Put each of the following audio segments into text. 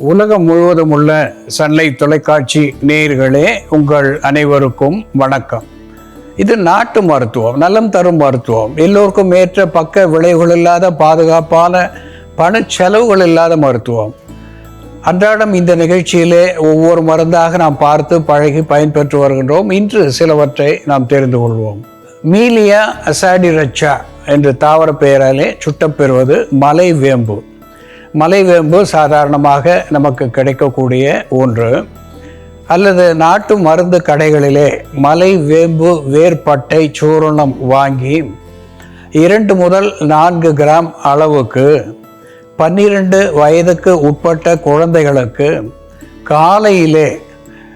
உலகம் முழுவதும் உள்ள சன்லைட் தொலைக்காட்சி நேயர்களே உங்கள் அனைவருக்கும் வணக்கம். இது நாட்டு மருத்துவம் நலம் தரும் மருத்துவம். எல்லோருக்கும் ஏற்ற பக்க விளைவுகள் இல்லாத பாதுகாப்பான பண செலவுகள் இல்லாத மருத்துவம். அன்றாடம் இந்த நிகழ்ச்சியிலே ஒவ்வொரு மருந்தாக நாம் பார்த்து பழகி பயன்பெற்று வருகின்றோம். இன்று சிலவற்றை நாம் தெரிந்து கொள்வோம். மீலியா அசாடிரச்சா என்ற தாவர பெயராலே சுட்டப்பெறுவது மலை வேம்பு. மலைவேம்பு சாதாரணமாக நமக்கு கிடைக்கக்கூடிய ஒன்று. அல்லது நாட்டு மருந்து கடைகளிலே மலை வேம்பு வேர்பட்டை சூரணம் வாங்கி இரண்டு முதல் நான்கு கிராம் அளவுக்கு பன்னிரண்டு வயதுக்கு உட்பட்ட குழந்தைகளுக்கு காலையிலே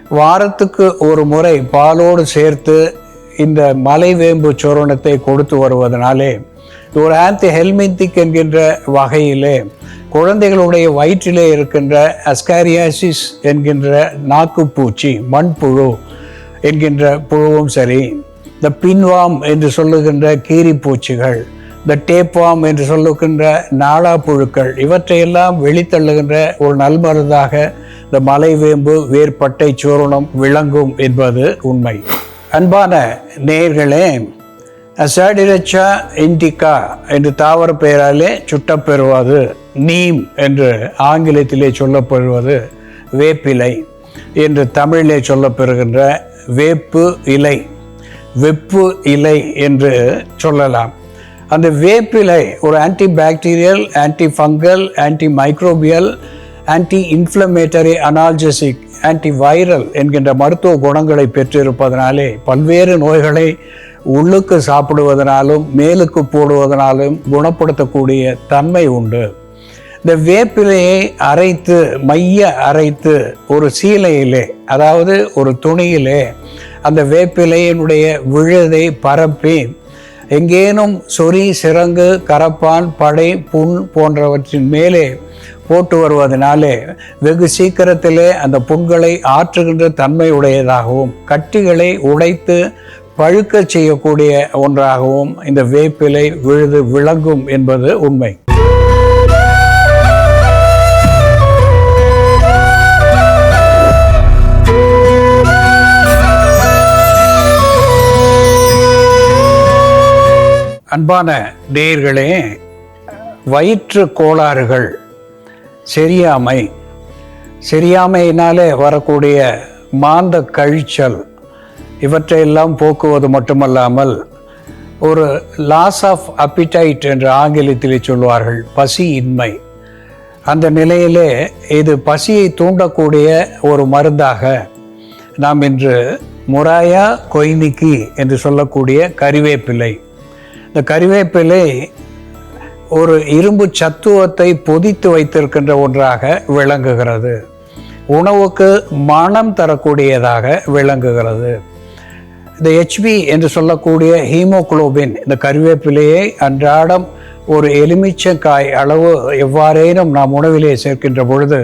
வாரத்துக்கு ஒரு முறை பாலோடு சேர்த்து இந்த மலைவேம்பு சூரணத்தை கொடுத்து வருவதனாலே ஒரு ஆன்டி ஹெல்மிந்திக் என்கின்ற வகையிலே குழந்தைகளுடைய வயிற்றிலே இருக்கின்ற அஸ்காரியாசிஸ் என்கின்ற நாக்குப்பூச்சி மண்புழு என்கின்ற புழுவும் சரி இந்த பின்வாம் என்று சொல்லுகின்ற கீரிப்பூச்சிகள் இந்த டேப்வாம் என்று சொல்லுகின்ற நாளா புழுக்கள் இவற்றையெல்லாம் வெளித்தள்ளுகின்ற ஒரு நல்மருந்தாக இந்த மலைவேம்பு வேர்பட்டை சூரணம் விளங்கும் என்பது உண்மை. அன்பான நேர்களே அசாடிரச்சா இண்டிகா என்று தாவர பெயராலே சுட்டப்பெறுவது நீம் என்று ஆங்கிலத்திலே சொல்லப்படுவது வேப்பிலை என்று தமிழிலே சொல்லப்பெறுகின்ற வேப்பு இலை வெப்பு இலை என்று சொல்லலாம். அந்த வேப்பிலை ஒரு anti bacterial anti fungal anti microbial anti inflammatory analgesic anti viral என்கின்ற மருத்துவ குணங்களை பெற்றிருப்பதனாலே பல்வேறு நோய்களை உள்ளுக்கு சாப்பிடுவதனாலும் மேலுக்கு போடுவதனாலும் குணப்படுத்தக்கூடிய தன்மை உண்டு. இந்த வேப்பிலையை அரைத்து மைய அரைத்து ஒரு சீலையிலே அதாவது ஒரு துணியிலே அந்த வேப்பிலையினுடைய விழுதை பரப்பி எங்கேனும் சொறி சிறங்கு கரப்பான் படை புண் போன்றவற்றின் மேலே போட்டு வருவதனாலே வெகு சீக்கிரத்திலே அந்த புண்களை ஆற்றுகின்ற தன்மையுடையதாகவும் கட்டிகளை உடைத்து பழுக்க செய்யக்கூடிய ஒன்றாகவும் இந்த வேப்பிலை விழுது விளங்கும் என்பது உண்மை. அன்பான நேயர்களே வயிற்று கோளாறுகள் சரியாமை. சரியாமையினாலே வரக்கூடிய மாந்த கழிச்சல் இவற்றையெல்லாம் போக்குவது மட்டுமல்லாமல் ஒரு லாஸ் ஆஃப் அப்பிடைட் என்று ஆங்கிலத்தில் சொல்வார்கள் பசி இன்மை அந்த நிலையிலே இது பசியை தூண்டக்கூடிய ஒரு மருந்தாக நாம் இன்று முராயா கொய்னிக்கி என்று சொல்லக்கூடிய கறிவேப்பிலை. இந்த கறிவேப்பிலை ஒரு இரும்பு சத்துவத்தை பொதித்து வைத்திருக்கின்ற ஒன்றாக விளங்குகிறது. உணவுக்கு மனம் தரக்கூடியதாக விளங்குகிறது. இந்த ஹெச்பி என்று சொல்லக்கூடிய ஹீமோகுளோபின் இந்த கருவேப்பிலையை அன்றாடம் ஒரு எலுமிச்சங்காய் அளவு எவ்வாறேனும் நாம் உணவிலே சேர்க்கின்ற பொழுது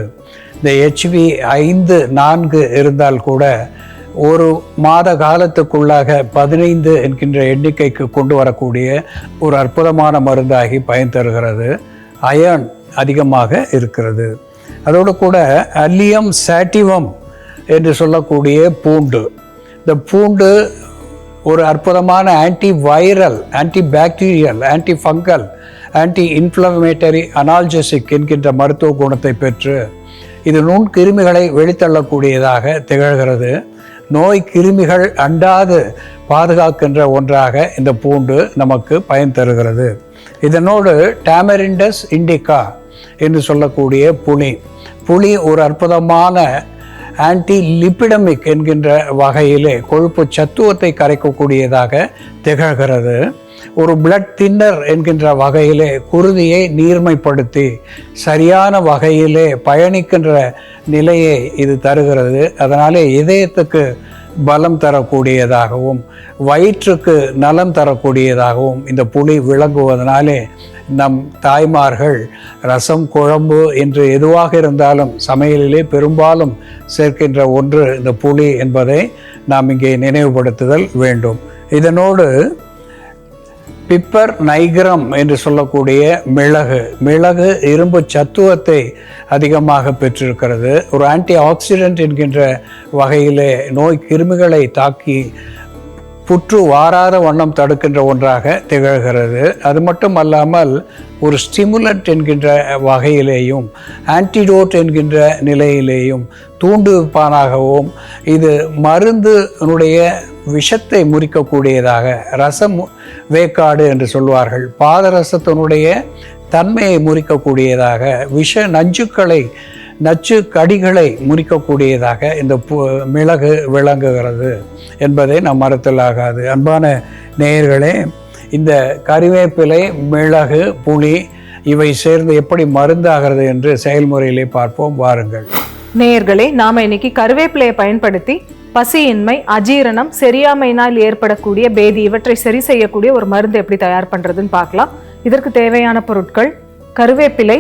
இந்த ஹெச்பி ஐந்து நான்கு இருந்தால் கூட ஒரு மாத காலத்துக்குள்ளாக பதினைந்து என்கின்ற எண்ணிக்கைக்கு கொண்டு வரக்கூடிய ஒரு அற்புதமான மருந்தாகி பயன் தருகிறது. அயர்ன் அதிகமாக இருக்கிறது. அதோடு கூட அல்லியம் சாட்டிவம் என்று சொல்லக்கூடிய பூண்டு. இந்த பூண்டு ஒரு அற்புதமான anti viral anti bacterial anti fungal anti inflammatory analgesic என்கின்ற மருத்துவ குணத்தை பெற்று இது நுண்கிருமிகளை வெளித்தள்ளக்கூடியதாக திகழ்கிறது. நோய் கிருமிகள் அண்டாது பாதுகாக்கின்ற ஒன்றாக இந்த பூண்டு நமக்கு பயன் தருகிறது. இதனோடு டேமரிண்டஸ் இண்டிகா என்று சொல்லக்கூடிய புளி. புளி ஒரு அற்புதமான ஆன்டி லிப்பிடமிக் என்கின்ற வகையிலே கொழுப்பு சத்துவத்தை கரைக்கக்கூடியதாக திகழ்கிறது. ஒரு பிளட் தின்னர் என்கின்ற வகையிலே குருதியை நீர்மைப்படுத்தி சரியான வகையிலே பயணிக்கின்ற நிலையை இது தருகிறது. அதனாலே இதயத்துக்கு பலம் தரக்கூடியதாகவும் வயிற்றுக்கு நலம் தரக்கூடியதாகவும் இந்த புளி விளங்குவதனாலே நம் தாய்மார்கள் ரசம் குழம்பு என்று எதுவாக இருந்தாலும் சமையலிலே பெரும்பாலும் சேர்க்கின்ற ஒன்று இந்த புளி என்பதை நாம் இங்கே நினைவுபடுத்துதல் வேண்டும். இதனோடு பிப்பர் நைகிரம் என்று சொல்லக்கூடிய மிளகு. மிளகு இரும்பு சத்துவத்தை அதிகமாக பெற்றிருக்கிறது. ஒரு ஆன்டி ஆக்சிடென்ட் என்கின்ற வகையிலே நோய் கிருமிகளை தாக்கி புற்று வாராத வண்ணம் தடுக்கின்ற ஒன்றாக திகழ்கிறது. அது மட்டும் அல்லாமல் ஒரு ஸ்டிமுலண்ட் என்கின்ற வகையிலேயும் ஆன்டிடோட் என்கின்ற நிலையிலேயும் தூண்டுவிப்பானாகவும் இது மருந்தினுடைய விஷத்தை முறிக்கக்கூடியதாக ரசம் வேக்காடு என்று சொல்வார்கள். பாதரசத்தினுடைய தன்மையை முறிக்கக்கூடியதாக விஷ நஞ்சுக்களை நச்சு கடிகளை முறிக்கக்கூடியதாக இந்த பு- மிளகு விளங்குகிறது என்பதை நாம் மறுத்தலாகாது அன்பான நேயர்களே இந்த கறிவேப்பிலை மிளகு புளி இவை சேர்ந்து எப்படி மருந்தாகிறது என்று செயல்முறையிலே பார்ப்போம். வாருங்கள். நேயர்களே நாம் இன்னைக்கு கருவேப்பிலையை பயன்படுத்தி பசியின்மை அஜீரணம் செரியாமையினால் ஏற்படக்கூடிய பேதி இவற்றை சரி செய்யக்கூடிய ஒரு மருந்து எப்படி தயார் பண்ணுறதுன்னு பார்க்கலாம். இதற்கு தேவையான பொருட்கள் கருவேப்பிலை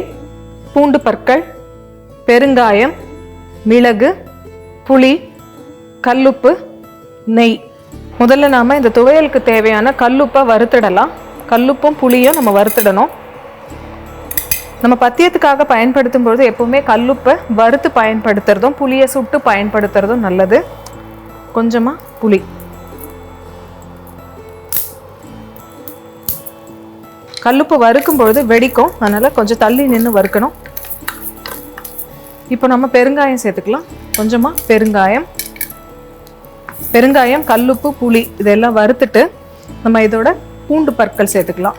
பூண்டு பற்கள் பெருங்காயம் மிளகு புளி கல்லுப்பு நெய். முதல்ல நாம் இந்த துவையலுக்கு தேவையான கல்லுப்பை வறுத்திடலாம். கல்லுப்பும் புளியும் நம்ம வறுத்திடணும். நம்ம பத்தியத்துக்காக பயன்படுத்தும் பொழுது எப்பவுமே கல்லுப்பை வறுத்து பயன்படுத்துறதும் புளியை சுட்டு பயன்படுத்துறதும் நல்லது. கொஞ்சமா புளி. கல்லுப்பு வறுக்கும் பொழுது வெடிக்கும். அதனால கொஞ்சம் தள்ளி நின்று வறுக்கணும். இப்போ நம்ம பெருங்காயம் சேர்த்துக்கலாம். கொஞ்சமா பெருங்காயம். பெருங்காயம் கல்லுப்பு புளி இதெல்லாம் வறுத்துட்டு நம்ம இதோட பூண்டு பற்கள் சேர்த்துக்கலாம்.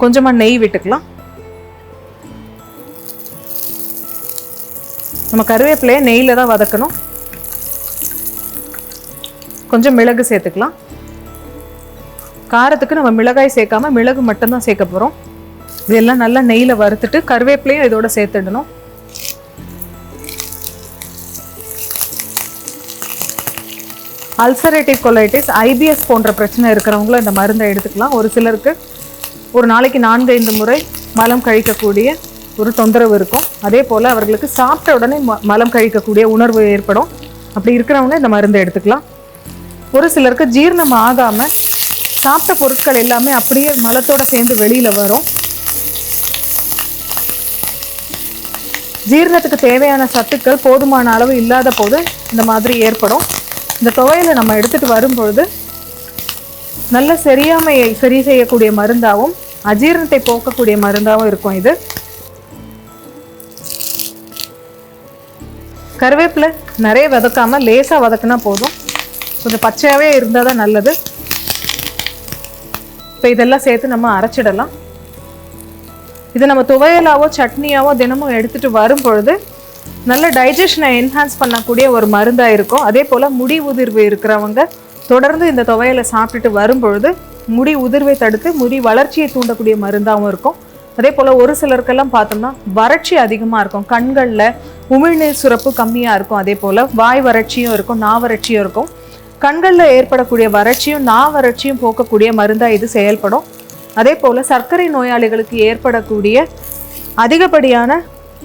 கொஞ்சமா நெய் விட்டுக்கலாம். நம்ம கருவேப்பிலையை நெய்யில் தான் வதக்கணும். கொஞ்சம் மிளகு சேர்த்துக்கலாம். காரத்துக்கு நம்ம மிளகாய் சேர்க்காம மிளகு மட்டும்தான் சேர்க்க போகிறோம் இதெல்லாம் நல்லா நெய்யில் வறுத்துட்டு கருவேப்பிலையும் இதோட சேர்த்துடணும். அல்சரேட்டிவ் கொலைட்டிஸ் ஐபிஎஸ் போன்ற பிரச்சனை இருக்கிறவங்களும் இந்த மருந்தை எடுத்துக்கலாம். ஒரு சிலருக்கு ஒரு நாளைக்கு நான்கு ஐந்து முறை மலம் கழிக்கக்கூடிய ஒரு தொந்தரவு இருக்கும். அதே போல் அவர்களுக்கு சாப்பிட்ட உடனே ம- மலம் கழிக்கக்கூடிய உணர்வு ஏற்படும். அப்படி இருக்கிறவங்க இந்த மருந்தை எடுத்துக்கலாம். ஒரு சிலருக்கு ஜீரணம் ஆகாமல் சாப்பிட்ட பொருட்கள் எல்லாமே அப்படியே மலத்தோட சேர்ந்து வெளியில் வரும். ஜீரணத்துக்கு தேவையான சத்துக்கள் போதுமான அளவு இல்லாத போது இந்த மாதிரி ஏற்படும். இந்த துவையில நம்ம எடுத்துட்டு வரும்பொழுது நல்ல சரியாமையை சரி செய்யக்கூடிய மருந்தாகவும் அஜீரணத்தை போக்கக்கூடிய மருந்தாகவும் இருக்கும் இது. கருவேப்பிலை நிறைய வதக்காமல் லேசாக வதக்குனா போதும். கொஞ்சம் பச்சையாவே இருந்தால் தான் நல்லது. இப்போ இதெல்லாம் சேர்த்து நம்ம அரைச்சிடலாம். இது நம்ம துவையலாவோ சட்னியாவோ தினமும் எடுத்துட்டு வரும் பொழுது நல்ல டைஜஷனை என்ஹான்ஸ் பண்ணக்கூடிய ஒரு மருந்தாக இருக்கும். அதே போல் முடி உதிர்வு இருக்கிறவங்க தொடர்ந்து இந்த துவையலை சாப்பிட்டுட்டு வரும் பொழுது முடி உதிர்வை தடுத்து முடி வளர்ச்சியை தூண்டக்கூடிய மருந்தாகவும் இருக்கும். அதே போல் ஒரு சிலருக்கெல்லாம் பார்த்தோம்னா வறட்சி அதிகமாக இருக்கும். கண்களில் உமிழ்நீர் சுரப்பு கம்மியாக இருக்கும். அதே போல் வாய் வறட்சியும் இருக்கும் நா வறட்சியும் இருக்கும். கண்களில் ஏற்படக்கூடிய வறட்சியும் நா வறட்சியும் போக்கக்கூடிய மருந்தாக இது செயல்படும். அதே போல் சர்க்கரை நோயாளிகளுக்கு ஏற்படக்கூடிய அதிகப்படியான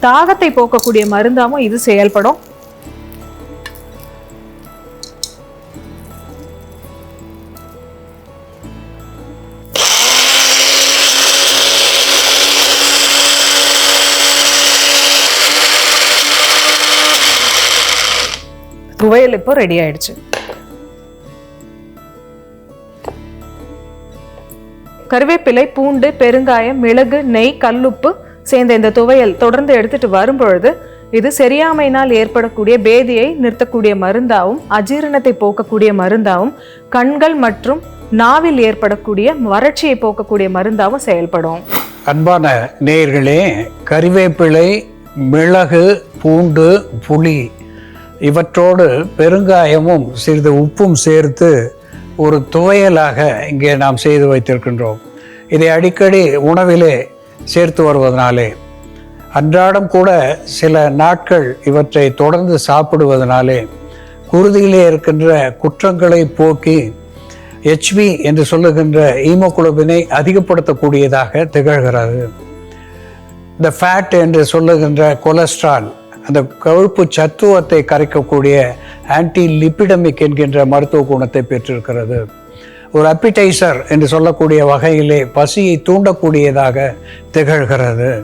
தாகத்தை போக்கக்கூடிய மருந்தாகவும் இது செயல்படும். துவையல் இப்போ ரெடி ஆயிடுச்சு. கருவேப்பிலை பூண்டு பெருங்காயம் மிளகு நெய் கல்லுப்பு சேர்ந்த இந்த துவையல் தொடர்ந்து எடுத்துட்டு வரும்பொழுது இது சரியாமையினால் ஏற்படக்கூடிய பேதியை நிறுத்தக்கூடிய மருந்தாகவும் அஜீரணத்தை போக்கக்கூடிய மருந்தாகவும் கண்கள் மற்றும் நாவில் ஏற்படக்கூடிய வறட்சியை போக்கக்கூடிய மருந்தாகவும் செயல்படும். அன்பான நேயர்களே கறிவேப்பிலை மிளகு பூண்டு புளி இவற்றோடு பெருங்காயமும் சிறிது உப்பும் சேர்த்து ஒரு துவையலாக இங்கே நாம் செய்து வைத்திருக்கின்றோம். இதை அடிக்கடி உணவிலே சேர்த்து வருவதனாலே அன்றாடம் கூட சில நாட்கள் இவற்றை தொடர்ந்து சாப்பிடுவதனாலே குருதியிலே இருக்கின்ற குற்றங்களை போக்கி ஹெச்பி என்று சொல்லுகின்ற ஈமோகுளோபினை அதிகப்படுத்தக்கூடியதாக திகழ்கிறது. இந்த ஃபேட் என்று சொல்லுகின்ற கொலஸ்ட்ரால் அந்த கொழுப்பு சத்துவத்தை கரைக்கக்கூடிய ஆன்டி லிப்பிடமிக் என்கின்ற மருத்துவ குணத்தை பெற்றிருக்கிறது. ஒரு அப்பிடைசர் என்று சொல்லக்கூடிய வகையிலே பசியை தூண்டக்கூடியதாக திகழ்கிறது.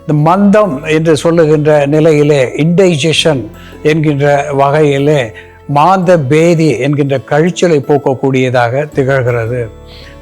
இந்த மந்தம் என்று சொல்லுகின்ற நிலையிலே இன்டைஜஷன் என்கின்ற வகையிலே மாந்த பேதி என்கின்ற கழிச்சலை போக்கக்கூடியதாக திகழ்கிறது.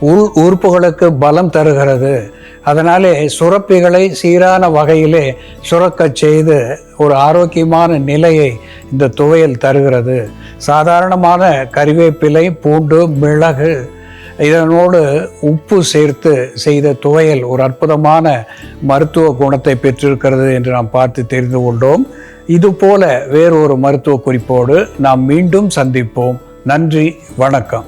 உள் உறுப்புகளுக்கு பலம் தருகிறது. அதனாலே சுரப்பிகளை சீரான வகையிலே சுரக்கச் செய்து ஒரு ஆரோக்கியமான நிலையை இந்த துவையல் தருகிறது. சாதாரணமான கறிவேப்பிலை பூண்டு மிளகு இதனோடு உப்பு சேர்த்து செய்த துவையல் ஒரு அற்புதமான மருத்துவ குணத்தை பெற்றிருக்கிறது என்று நாம் பார்த்து தெரிந்து கொண்டோம். இதுபோல வேறொரு மருத்துவ குறிப்போடு நாம் மீண்டும் சந்திப்போம். நன்றி வணக்கம்.